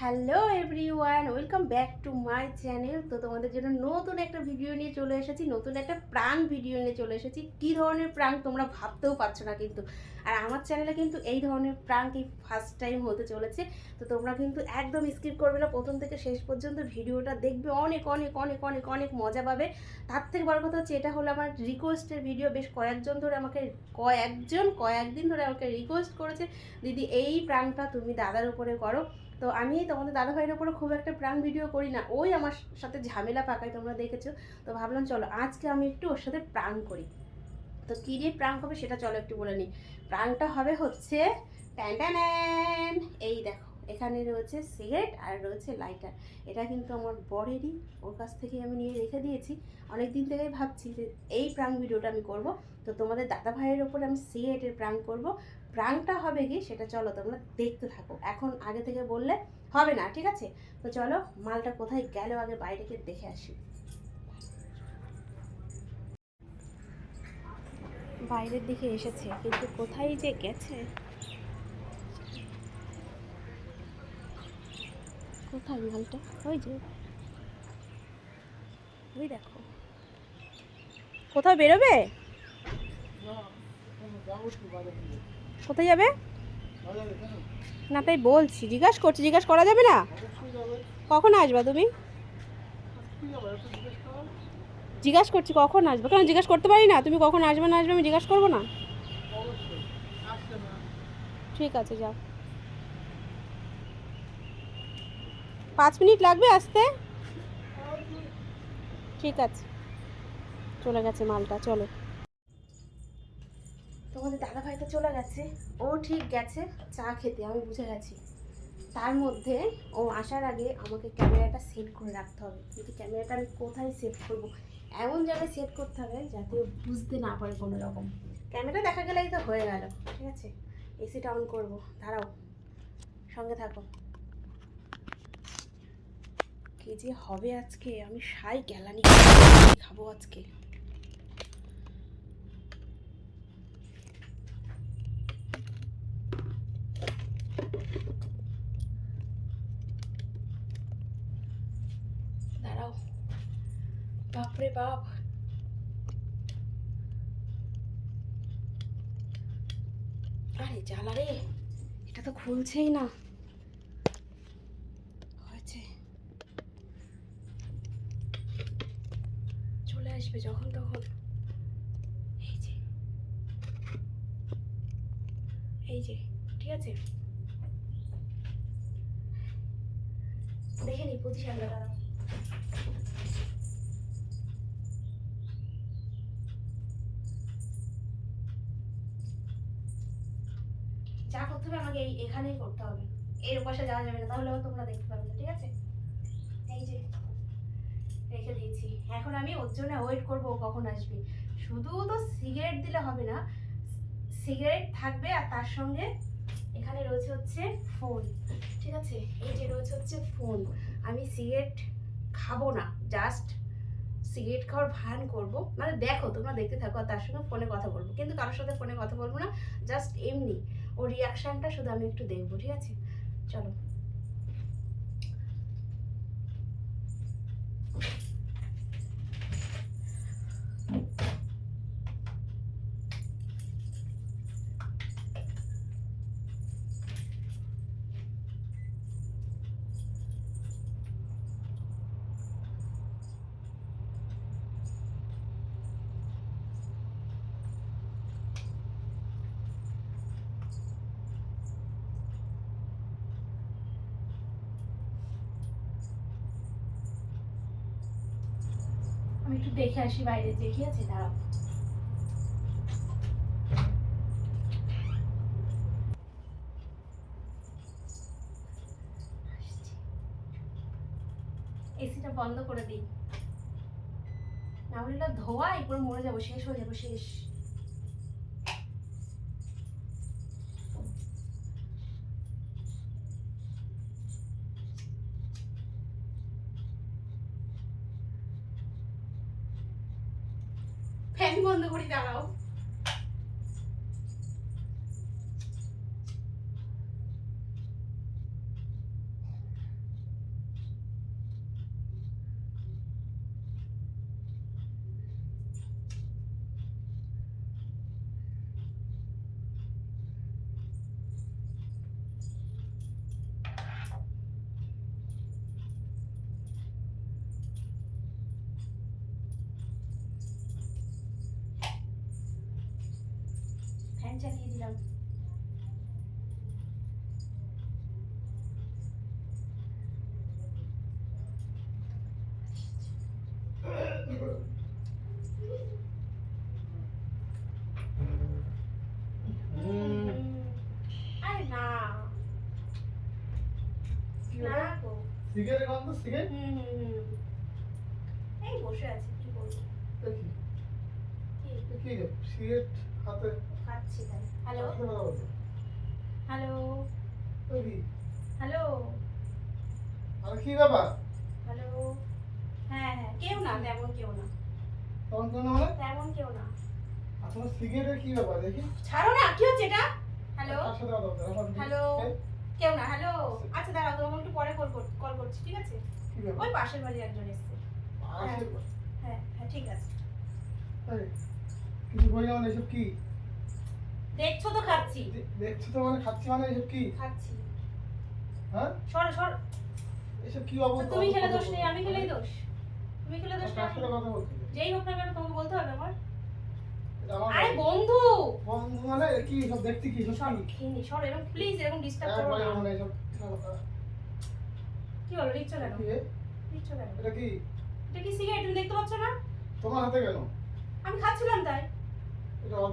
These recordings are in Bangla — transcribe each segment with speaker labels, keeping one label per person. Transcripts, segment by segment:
Speaker 1: Hello everyone welcome back to my channel তো তোমাদের জন্য নতুন একটা ভিডিও নিয়ে চলে এসেছি, নতুন একটা প্রাণ ভিডিও নিয়ে চলে এসেছি। কী ধরনের প্রাণ তোমরা ভাবতেও পারছ না কিন্তু। আর আমার চ্যানেলে কিন্তু এই ধরনের প্রাঙ্ক এই ফার্স্ট টাইম হতে চলেছে, তো তোমরা কিন্তু একদম স্কিপ করবে না। প্রথম থেকে শেষ পর্যন্ত ভিডিওটা দেখবে, অনেক অনেক অনেক অনেক অনেক মজা পাবে। তার থেকে বড় কথা হচ্ছে, এটা হলো আমার রিকোয়েস্টের ভিডিও বেশ কয়েকজন ধরে আমাকে, কয়েকজন, কয়েকদিন ধরে আমাকে রিকোয়েস্ট করেছে, দিদি, এই প্রাঙ্কটা তুমি দাদার উপরে করো। তো আমি তোমাদের দাদা ভাইয়ের উপরে খুব একটা প্রাণ ভিডিও করি না। ওই আমার সাথে ঝামেলা পাকায় তোমরা দেখেছ। তো ভাবলাম, চলো, আজকে আমি একটু ওর সাথে প্রাণ করি। তো কী দিয়ে প্রাণ হবে সেটা চলো একটু বলে নিই। প্রাণটা হবে হচ্ছে ট্যান ট্যান এই দেখো, এখানে রয়েছে সিগারেট আর রয়েছে লাইটার। এটা কিন্তু আমার বরেরই, ওর কাছ থেকে আমি নিয়ে রেখে দিয়েছি। অনেক দিন থেকেই ভাবছি যে এই প্রাণ ভিডিওটা আমি করব। তো তোমাদের দাদা ভাইয়ের ওপরে আমি সিগারেটের প্রাণ করব। প্রাণটা হবে কি সেটা চলো তোমরা দেখতে থাকো। এখন আগে থেকে বললে হবে না, ঠিক আছে? তো চলো, মালটা কোথায় গেল আগে বাইরে গিয়ে দেখে আসি। বাইরের দিকে এসেছে, কিন্তু কোথায় যে গেছে? কোথায় মালটা ওই যে। ওই দেখো। কোথাও বেরোবে? কোথায় যাবে? না, তাই বলছি, জিজ্ঞাসা করছি, জিজ্ঞাসা করা যাবে না? কখন আসবা তুমি? জিজ্ঞাসা করছি, কখন আসবে? কেন জিজ্ঞাসা করতে পারি না। তুমি কখন আসবে না আসবে আমি জিজ্ঞাসা করব না? ঠিক আছে, যাও। পাঁচ মিনিট লাগবে আসতে? ঠিক আছে। চলে গেছে মালটা, চলো। তোমাদের দাদা ভাই তো চলে গেছে। ও ঠিক গেছে চা খেতে, আমি বুঝে গেছি। তার মধ্যে ও আসার আগে আমাকে ক্যামেরাটা সেট করে রাখতে হবে। কিন্তু ক্যামেরাটা আমি কোথায় সেট করব? এমন জায়গায় সেট করতে হবে যাতে ও বুঝতে না পারে কোনো রকম। ক্যামেরা দেখা গেলেই তো হয়ে গেল, ঠিক আছে? এসিটা অন করব, দাঁড়াও, সঙ্গে থাকো। কে যে হবে আজকে? আমি সাই গ্যালানি খাব আজকে দাঁড়াও বাপরে বাপ আরে জ্বালা রে, এটা তো খুলছেই না। হয়েছে। চলে আসবে যখন তখন। এই যে। এই যে, ঠিক আছে? দেখে নি পজিশনটা দাঁড়াও যা করতে হবে আমাকে এই, এখানেই করতে হবে। এর পাশে যাওয়া যাবে না, তাহলে তোমরা দেখতে পাবে না, ঠিক আছে? এই যে, রেখে দিয়েছি। এখন আমি ওর জন্য ওয়েট করব কখন আসবে। শুধু তো সিগারেট দিলে হবে না সিগারেট থাকবে আর তার সঙ্গে এখানে রয়েছে হচ্ছে ফোন ঠিক আছে? এই যে রয়েছে হচ্ছে ফোন আমি সিগারেট খাব না জাস্ট সিগারেট খাওয়ার ভান করব। মানে দেখো, তোমরা দেখতে থাকো আর তার সঙ্গে ফোনে কথা বলব। কিন্তু কারোর সাথে ফোনে কথা বলব না জাস্ট এমনি। ওর রিয়াকশানটা শুধু আমি একটু দেখব, ঠিক আছে? চলো। একটু দেখে আসি, বাইরে কি আছে দাঁড়াও। এসিটা বন্ধ করে দিই। না হলে ধোয়া এরপর মরে যাব, শেষ হয়ে যাব, শেষ। ফ্যান বন্ধ করি দাঁড়াও দিলাম
Speaker 2: সিগারেট গন্ধ সিগারেট
Speaker 1: হুম এই বসে আছি কি করব? কি?
Speaker 2: সিগারেট হাতে।
Speaker 1: খাচ্ছি তাই। হ্যালো?
Speaker 2: হাতে কথা বলছো
Speaker 1: হ্যালো? হ্যালো?
Speaker 2: আর কি ব্যাপার?
Speaker 1: হ্যালো? হ্যাঁ হ্যাঁ কেউ না তেমন কেউ না।
Speaker 2: তখন কোন
Speaker 1: তেমন কেউ না।
Speaker 2: আর সিগারেটের কি ব্যাপার দেখি।
Speaker 1: ছাড়ো না কি হচ্ছে এটা? হ্যালো? কেউ না হ্যালো? আচ্ছা। দাঁড়াও তোমাকে একটু পরে কল কল করছি ঠিক আছে? ওই পাশের বাড়ির একজন এসছে।
Speaker 2: আসে
Speaker 1: হ্যাঁ হ্যাঁ ঠিক আছে।
Speaker 2: কিছু বই না মানে এসব কি?
Speaker 1: দেখছ তো খাচ্ছি।
Speaker 2: দেখছ তো মানে খাচ্ছি মানে এসব কি?
Speaker 1: খাচ্ছি।
Speaker 2: হ্যাঁ?
Speaker 1: সর সর।
Speaker 2: এসব কি অবস্থা?
Speaker 1: তুমি খেলে দোষ নেই আমি খেলেই দোষ। তুমি খেলে দোষ নেই
Speaker 2: কার কথা বলছো।
Speaker 1: যেই হোক না কেন তোমাকে বলতে হবে আমার। আরে। বন্ধু।
Speaker 2: বন্ধু! মানে কি সব দেখছি কি সব
Speaker 1: খেয়ে সর এরকম প্লিজ এরকম ডিস্টার্ব করো না।
Speaker 2: মানে এসব
Speaker 1: কি হলো নিচ্ছ কেন?
Speaker 2: কি রে?
Speaker 1: নিচ্ছ কেন?
Speaker 2: এটা কি?
Speaker 1: এটা কি সিগারেট তুমি দেখতে পাচ্ছ না?
Speaker 2: তোমার হাতে কেন?
Speaker 1: আমি খাচ্ছিলাম তাই।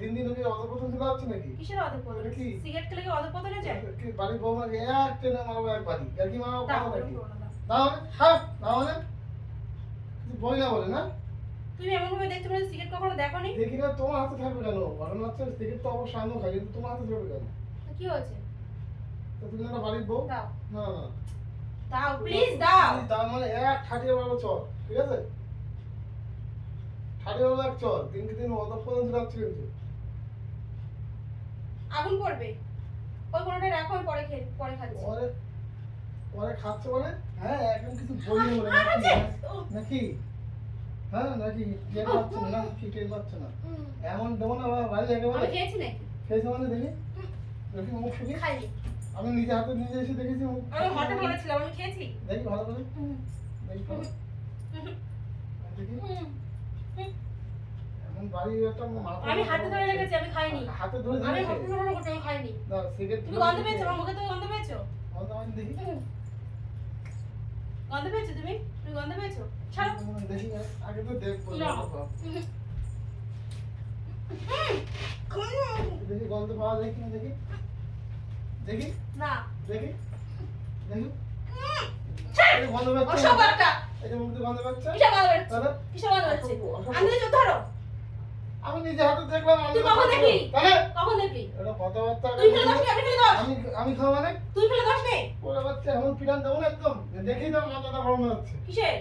Speaker 2: দিন দিন ওই অধপতন চলে যাচ্ছে নাকি?
Speaker 1: কিসের অধপতন?
Speaker 2: কি?
Speaker 1: সিগারেট খেলে কি অধপতনে যায়?
Speaker 2: কি বাড়ির বৌমাকে এক ট্রেনে মারবো এক বাড়ি। আর কি মারবো
Speaker 1: দাও
Speaker 2: নাকি?
Speaker 1: করো না, দাও।
Speaker 2: না মানে হ্যাঁ মানে? বই না বলে না?
Speaker 1: তুমি এমন ভাবে দেখতে পাচ্ছ সিগারেট কখনো দেখো নি
Speaker 2: দেখি না তোমার হাতে থাকবে কেন? ঘটনা হচ্ছে তো আমিও খাই কিন্তু তোমার হাতে থাকবে কেন?
Speaker 1: কি হয়েছে?
Speaker 2: তো তুমি না বাড়ির বউ?
Speaker 1: দাও।
Speaker 2: না না
Speaker 1: দাও। প্লিজ দাও
Speaker 2: তার মানে এক ঠাটিয়ে বড় চল ঠিক আছে? দিনকে দিন অধপতন চলে যাচ্ছে কিন্তু
Speaker 1: আগুন পড়বে ওই কোনটা রাখো আমি পরে খেয়ে পরে খাচ্ছি।
Speaker 2: পরে পরে খাচ্ছে মানে? হ্যাঁ কিছু বলে নাকি?
Speaker 1: আছে।
Speaker 2: নাকি? হ্যাঁ নাকি? টের পাচ্ছে না না কি টের পাচ্ছে না? এমন দেবো না বাড়ি একেবারে
Speaker 1: খেয়েছি নাকি?
Speaker 2: খেয়েছে মানে দেখি দেখি মুখ শুকি
Speaker 1: খাইনি।
Speaker 2: আমি নিজে হাতে নিজে এসে দেখেছি
Speaker 1: আমি বলেছিলাম আমি খেয়েছি।
Speaker 2: দেখি ভালো করে। দেখি দেখি
Speaker 1: হুম।
Speaker 2: এমন বাড়ি একটা মাথা
Speaker 1: আমি হাতে ধরে রেখেছি আমি খাইনি।
Speaker 2: হাতে ধরে
Speaker 1: আমি
Speaker 2: দেখেছে
Speaker 1: করতে আমি খাইনি। তুমি গন্ধ পেয়েছ? আমার মুখে তুমি গন্ধ পেয়েছ?
Speaker 2: গন্ধ আমি দেখি।
Speaker 1: গন্ধ পেয়েছ তুমি? তুমি গন্ধ পেয়েছ? ছাড়ো।
Speaker 2: দেখি আগে তো দেখব
Speaker 1: না।
Speaker 2: দেখি। গন্ধ পাওয়া যায় কিনা দেখি। দেখি।
Speaker 1: না।
Speaker 2: দেখি। দেখি। যে গন্ধ পাচ্ছে।
Speaker 1: একটা।
Speaker 2: এই যে মুখে গন্ধ পাচ্ছে।
Speaker 1: কিসের গন্ধ গন্ধ
Speaker 2: অসভ্য।
Speaker 1: আমি ধরো।
Speaker 2: আমি নিজে হাতে দেখলাম আমি
Speaker 1: তুই কখন দেখলি?
Speaker 2: তাহলে
Speaker 1: কখন দেখলি?
Speaker 2: এটা কথাবার্তা
Speaker 1: তুই ফেলে নেই আমি ফেলে দোষ
Speaker 2: আমি আমি খাওয়া মানে?
Speaker 1: তুই ফেলে দোষ নেই
Speaker 2: ওরা বাচ্চা এমন পিটান দেবো না একদম। দেখেই তো মাথাটা গরম হয়ে যাচ্ছে।
Speaker 1: কিসের?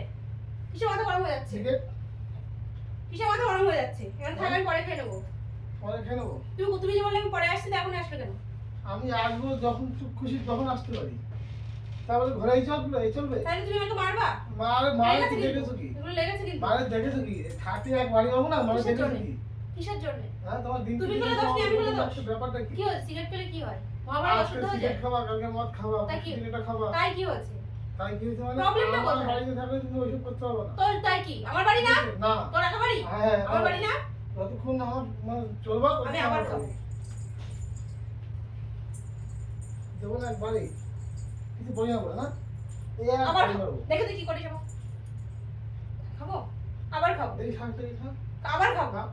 Speaker 1: কিসের মাথা গরম হয়ে যাচ্ছে? কিসের মাথা গরম হয়ে যাচ্ছে? এখন থাক আমি পরে খেয়ে নেব।
Speaker 2: পরে খেয়ে নেব?
Speaker 1: তুমি তুমি যে বললে আমি পরে আসছি এখন আসলে কেন?
Speaker 2: আমি আসব যখন খুশি তখন আসতে পারি। তারপরে ঘরে এই চলবে এই চলবে।
Speaker 1: তাহলে তুমি আমাকে মারবা?
Speaker 2: মার মারে দেখেছ কি?
Speaker 1: এগুলো লেগেছে কিন্তু।
Speaker 2: মারে দেখেছ কি? থাকতে এক বাড়ি পাবো না? মারে দেখেছ কি?
Speaker 1: কিসের জন্য?
Speaker 2: হ্যাঁ তোমার দিন
Speaker 1: তুমি ফেলে দোষ আমি ফেলে দোষ।
Speaker 2: ব্যাপারটা কি?
Speaker 1: হয় সিগারেট খেলে কি হয়? মহামারী অসুস্থ হয়ে যায়।
Speaker 2: খাবা কালকে মদ খাবা
Speaker 1: তাই কি?
Speaker 2: এটা খাবা।
Speaker 1: তাই কি হয়েছে?
Speaker 2: তাই কি হয়েছে মানে?
Speaker 1: Problem কোথায়?
Speaker 2: বাড়িতে থাকলে তুমি ওইসব করতে হবে না।
Speaker 1: তোর তাই কি? আমার বাড়ি না?
Speaker 2: না।
Speaker 1: তোর একা বাড়ি?
Speaker 2: হ্যাঁ
Speaker 1: আমার বাড়ি না?
Speaker 2: যতক্ষণ আমার মানে চলবা
Speaker 1: আমি আবার খাব।
Speaker 2: দেবো না এক কিছু বই না না?
Speaker 1: আবার
Speaker 2: বাড়ি
Speaker 1: খাব।
Speaker 2: মারবো।
Speaker 1: দেখে তুই কি করিস খাব? আবার খাব?
Speaker 2: শাক
Speaker 1: আবার খাব?
Speaker 2: খাও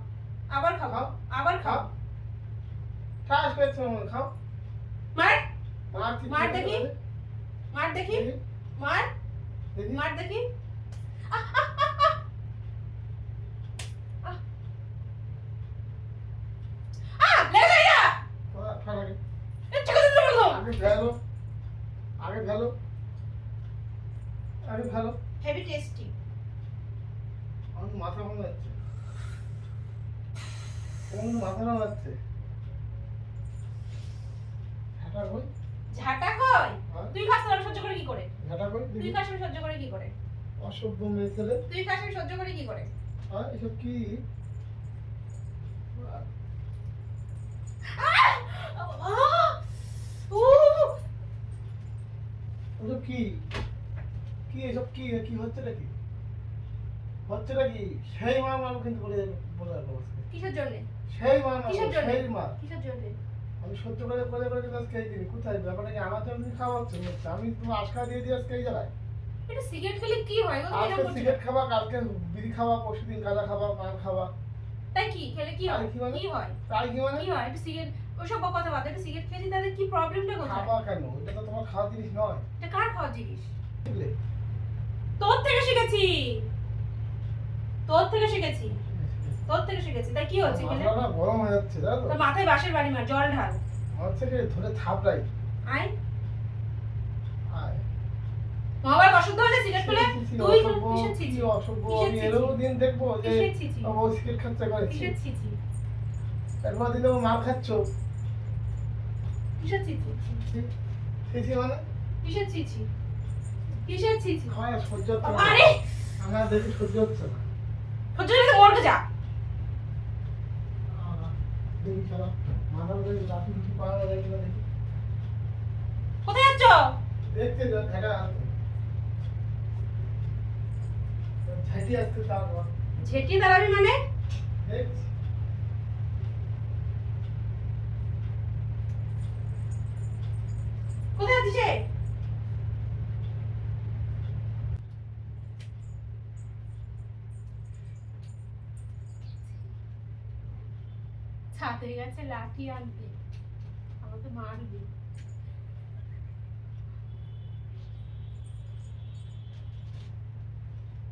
Speaker 1: আবার খাব
Speaker 2: খাও
Speaker 1: আবার
Speaker 2: খাও
Speaker 1: খাব
Speaker 2: ঠাস পেয়েছে আমার খাও
Speaker 1: মার
Speaker 2: মার কি
Speaker 1: মার
Speaker 2: খেতে
Speaker 1: দেখি।
Speaker 2: হবে?
Speaker 1: মার দেখি
Speaker 2: দেখি
Speaker 1: মার
Speaker 2: দেখি
Speaker 1: মার দেখি আহ, আহ, আহ, আহ। আহ। আহ, লেগে যায় না।
Speaker 2: খাওয়া, খাওয়ার আগে
Speaker 1: এ, ঠিক আছে, তুমি বলো।
Speaker 2: আগে ভেলো আগে ভেলো আগে ভেলো
Speaker 1: হেভি টেস্টি
Speaker 2: আমার তো মাথা ভাঙা যাচ্ছে আমার তো মাথা ভাঙা যাচ্ছে ঘাটা কই?
Speaker 1: ঝাঁটা কই?
Speaker 2: হ্যাঁ।
Speaker 1: তুই খাস আমি সহ্য করে কি করে?
Speaker 2: ঘাটা কই?
Speaker 1: তুই
Speaker 2: দেখি
Speaker 1: খাস সহ্য করে কি করে?
Speaker 2: অসভ্য মেয়ে ছেলে।
Speaker 1: তুই খাস আমি সহ্য করে কি করে?
Speaker 2: হ্যাঁ এসব কি! ওসব এসব কি? কি হচ্ছে নাকি? হচ্ছে নাকি? সেই মা মার কিন্তু বলে বলে
Speaker 1: কিসের জন্য?
Speaker 2: সেই মা
Speaker 1: কিসের জন্য?
Speaker 2: সেই মা।
Speaker 1: কিসের জন্য?
Speaker 2: আমি সহ্য করে করে করে কিন্তু আজকে এই দিন কোথায়? ব্যাপারটা কি আমার জন্য খাওয়া হচ্ছে? হচ্ছে। আমি তোমার আশকা দিয়ে দিয়ে আজকে এই জায়গায়
Speaker 1: একটু সিগারেট খেলে কি হয়
Speaker 2: আজকে সিগারেট খাওয়া কালকে বিড়ি খাওয়া পরশু দিন গাঁজা খাওয়া পান খাওয়া।
Speaker 1: তাই কি? খেলে কি হয়?
Speaker 2: কি?
Speaker 1: হয়?
Speaker 2: তাই কি মানে
Speaker 1: কি হয়? একটু সিগারেট ওসব কথা বাদ দাও, সিগারেট খেয়েছি তাহলে কি প্রবলেমটা কোথায়?
Speaker 2: খাওয়া কেন? এটা তো তোমার খাওয়া জিনিস নয়।
Speaker 1: এটা কার খাওয়ার জিনিস? তোর থেকে শিখেছি। তোর থেকে শিখেছি। তোর থেকে শিখেছি। তাই কি হচ্ছে
Speaker 2: মাথাটা গরম হয়ে যাচ্ছে তো
Speaker 1: মাথায় বাঁশের বাড়ি মার জল ঢাল।
Speaker 2: ধরে থাপড়াই
Speaker 1: আয়।
Speaker 2: আয়।
Speaker 1: মহাবার অশুদ্ধ হলে সিগারেট খেলে?
Speaker 2: ছি, ছি,
Speaker 1: তুই কিসের ছিছি
Speaker 2: কি আমি
Speaker 1: ছি,
Speaker 2: দিন দেখব যে ও সিগারেট খাচ্ছে করেছি
Speaker 1: কিসের ছিছি
Speaker 2: একবার দিনে ও মার খাচ্ছ।
Speaker 1: কিসের ছিছি
Speaker 2: ছি? মানে?
Speaker 1: কিসের ছিছি কিসের ছিছি
Speaker 2: আমার সহ্য হচ্ছে না।
Speaker 1: আরে!
Speaker 2: আমার দেখি সহ্য হচ্ছে না।
Speaker 1: সহ্য হলে মরকে যা
Speaker 2: আহ, দেখি ছাড়া মাথার মধ্যে লাঠি টুটি পাওয়া যায় কিনা দেখি
Speaker 1: কোথায় যাচ্ছ?
Speaker 2: দেখতে ঝাঁটি আসতে তারপর
Speaker 1: ঝেঁটিয়ে দাঁড়াবি মানে?
Speaker 2: দেখছি
Speaker 1: কোথায় যাচ্ছিস রে? ছাতে গেছে, লাঠি আনতে আমাকে মারবে।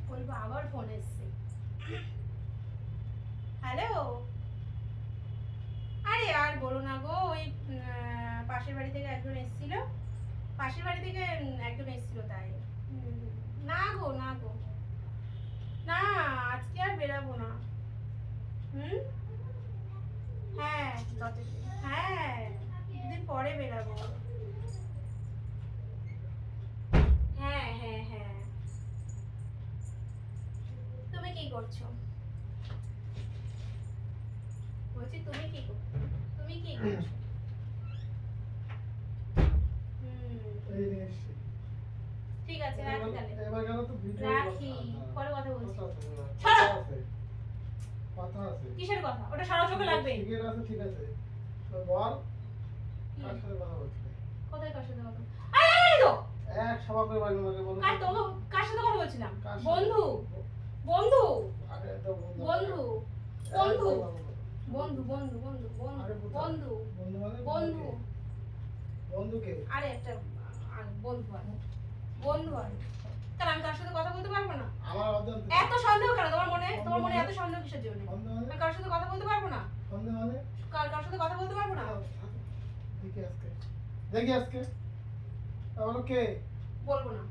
Speaker 1: বলব আবার ফোন এসছে। হ্যালো আরে আর বলো না গো, ওই পাশের বাড়ি থেকে একজন এসেছিল। পাশের বাড়ি থেকে একজন এসেছিল তাই। না গো না গো। না, আজকে আর বেরাবো না। হুম? হ্যাঁ হ্যাঁ দুদিন পরে বেরাবো। হ্যাঁ হ্যাঁ হ্যাঁ। তুমি কি করছ? বলছি তুমি কি তুমি কি করছ? ঠিক আছে রাখি তাহলে। রাখি পরে কথা বলছি।
Speaker 2: কথা আছে।
Speaker 1: কিসের কথা? ওটা সারা চোখে লাগবে
Speaker 2: ঠিক আছে ঠিক আছে। তো বল কার সাথে কথা বলছিস
Speaker 1: কোথায় কার সাথে কথা? আরে আরে তো!
Speaker 2: এক সভা করে বাড়ি আমাকে বলো
Speaker 1: কার তো কার সাথে কথা বলছিলাম? বন্ধু। বন্ধু।
Speaker 2: আগে তো
Speaker 1: বন্ধু। বন্ধু। বন্ধু। বন্ধু। বন্ধু বন্ধু
Speaker 2: আরে
Speaker 1: বন্ধু।
Speaker 2: বন্ধু। মানে
Speaker 1: বন্ধু
Speaker 2: বন্ধুকে
Speaker 1: আরে একটা আর বন্ধু আর বন্ধু আর কারণ আমি তার সাথে কথা বলতে পারব না?
Speaker 2: আমার অজান্তে।
Speaker 1: এত সন্দেহ কেন? তোমার মনে তোমার মনে এত সন্দেহ কিসের জন্য?
Speaker 2: মানে?
Speaker 1: আমি কারোর সাথে কথা বলতে পারব না?
Speaker 2: বন্ধু মানে?
Speaker 1: কার কারোর সাথে কথা বলতে পারব না?
Speaker 2: দেখি আজকে। দেখি আজকে। কে?
Speaker 1: বলব না।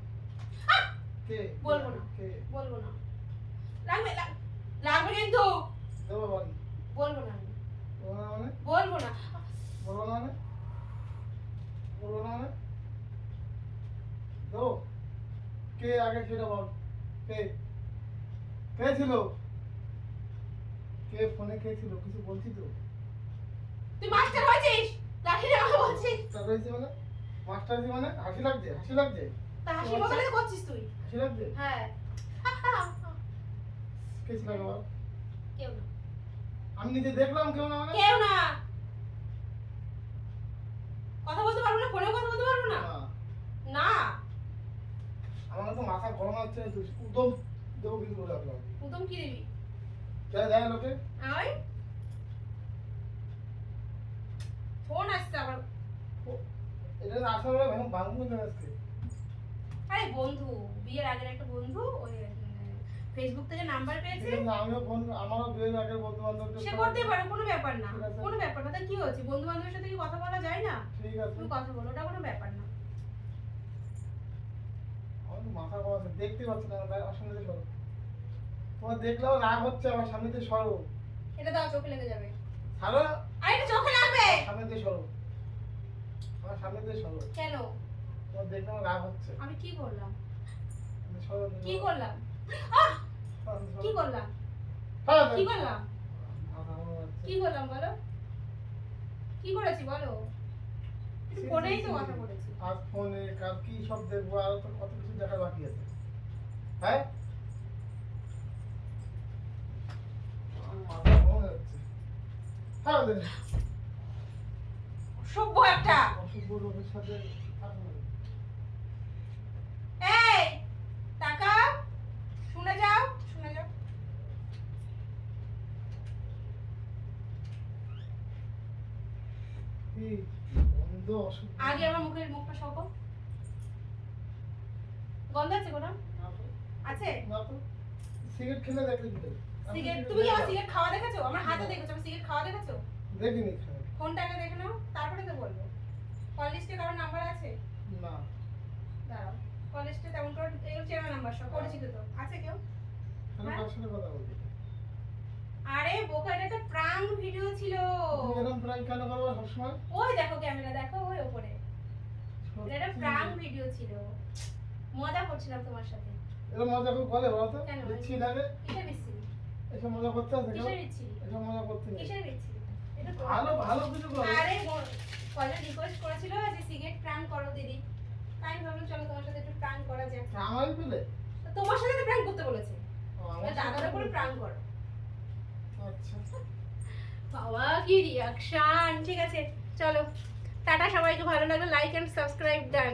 Speaker 2: কে?
Speaker 1: বলব না।
Speaker 2: কে?
Speaker 1: বলব না। লাগবে লাগ- লাগবে কিন্তু। বলব না আমি।
Speaker 2: বলব না মানে
Speaker 1: বলব না
Speaker 2: বলব না মানে বলব না মানে দেবো কে আগে সেটা বল। কে? কে ছিল? কে ফোনে কে ছিল? কিছু বলছি তো?
Speaker 1: তুই মাস্টার হয়েছিস? লাঠি রে আমাকে বলছিস।
Speaker 2: মাস্টার হয়েছে মানে? মাস্টার হয়েছে মানে? হাসি লাগছে হাসি লাগছে।
Speaker 1: তা হাসি মজা করছিস তুই?
Speaker 2: হাসি লাগছে?
Speaker 1: হ্যাঁ।
Speaker 2: কে ছিল বল?
Speaker 1: কেউ না।
Speaker 2: আমি নিজে দেখলাম কেউ না মানে?
Speaker 1: কেউ না কথা বলতে পারব না ফোনেও কথা বলতে পারব না
Speaker 2: না।
Speaker 1: না ফোন আসছে আবার।
Speaker 2: এটা ভেঙে ভাঙবো না আজকে?
Speaker 1: আরে বন্ধু বিয়ের আগের একটা বন্ধু ওই ফেসবুক থেকে নাম্বার পেয়েছে
Speaker 2: আমিও ফোন আমারও বিয়ের বন্ধু বান্ধব
Speaker 1: সে পারে কোনো ব্যাপার না কোনো ব্যাপার না। তা কি হচ্ছে বন্ধু বান্ধবের সাথে কি কথা বলা যায় না?
Speaker 2: ঠিক আছে।
Speaker 1: তুমি কথা বলো ওটা কোনো ব্যাপার না।
Speaker 2: মাথা দেখতে পাচ্ছি না আমার সামনে দিয়ে সরো। তোমার দেখলেও রাগ হচ্ছে আমার সামনে দিয়ে সরো।
Speaker 1: এটা দাও চোখে লেগে যাবে।
Speaker 2: ছাড়ো।
Speaker 1: আরে এটা চোখে লাগবে।
Speaker 2: সামনে দিয়ে সরো। আমার সামনে দিয়ে সরো।
Speaker 1: কেন?
Speaker 2: তোমার দেখলে আমার রাগ হচ্ছে।
Speaker 1: আমি কি করলাম কি করলাম কি করলাম কি করলাম কি করলাম বলো? কি করেছি বলো? ফোনেই তো কথা বলেছি।
Speaker 2: আজ ফোনে কাল কি সব দেখব আরও তো কত কিছু দেখা বাকি আছে। হ্যাঁ? হয়ে।
Speaker 1: সভ্য একটা।
Speaker 2: অসভ্য লোকের সাথে থাকো না।
Speaker 1: এই তাকাও শুনে যাও শুনে যাও
Speaker 2: কি বন্ধ অসভ্য
Speaker 1: আগে আমার মুখের মুখটা সকো গন্ধ আছে কোনো? আছে?
Speaker 2: সিগারেট খেলে দেখলে
Speaker 1: সিগারেট তুমি কি আমার সিগারেট খাওয়া দেখেছ? আমার হাতে দেখেছ আমি সিগারেট খাওয়া দেখেছ?
Speaker 2: দেখিনি খাই
Speaker 1: ফোনটাকে দেখে নাও তারপরে তো বলব। কল লিস্টে কারও নাম্বার আছে?
Speaker 2: না।
Speaker 1: দাঁড়াও। কল লিস্টে তেমন করে চেনা নাম্বার সব পরিচিত তো। আছে কেউ?
Speaker 2: তাহলে
Speaker 1: হ্যাঁ?
Speaker 2: কথা বলবি?
Speaker 1: আরে বোকা এটা একটা প্রাঙ্ক ভিডিও ছিল।
Speaker 2: এরকম প্রায় কেন করব সবসময়?
Speaker 1: ওই দেখো ক্যামেরা দেখো ওই ওপরে। এটা প্রাঙ্ক ভিডিও ছিল। মজা করছিলাম তোমার সাথে।
Speaker 2: এরকম মজা করে বলে বলো তো? বিচ্ছি লাগে
Speaker 1: কিসের বিচ্ছিরি
Speaker 2: এসব মজা করতে আছে
Speaker 1: কিসের বিচ্ছিরি
Speaker 2: এসব মজা করতে
Speaker 1: কিসের এটা তো-
Speaker 2: ভালো ভালো কিছু করো।
Speaker 1: আরে বোন, কয়জন রিকোয়েস্ট করেছিল যে সিগারেট প্রাঙ্ক করো দিদি। তাই ভাবলাম চলো তোমার সাথে একটু প্রাঙ্ক করা যাক।
Speaker 2: আমারই পেলে?
Speaker 1: তো তোমার সাথে তো প্রাঙ্ক করতে বলেছে।
Speaker 2: ও, আমার
Speaker 1: দাদার উপরে প্রাঙ্ক করো। বাবা কি রিয়াকশন ঠিক আছে চলো। টাটা সবাইকে ভালো লাগল। Like and subscribe done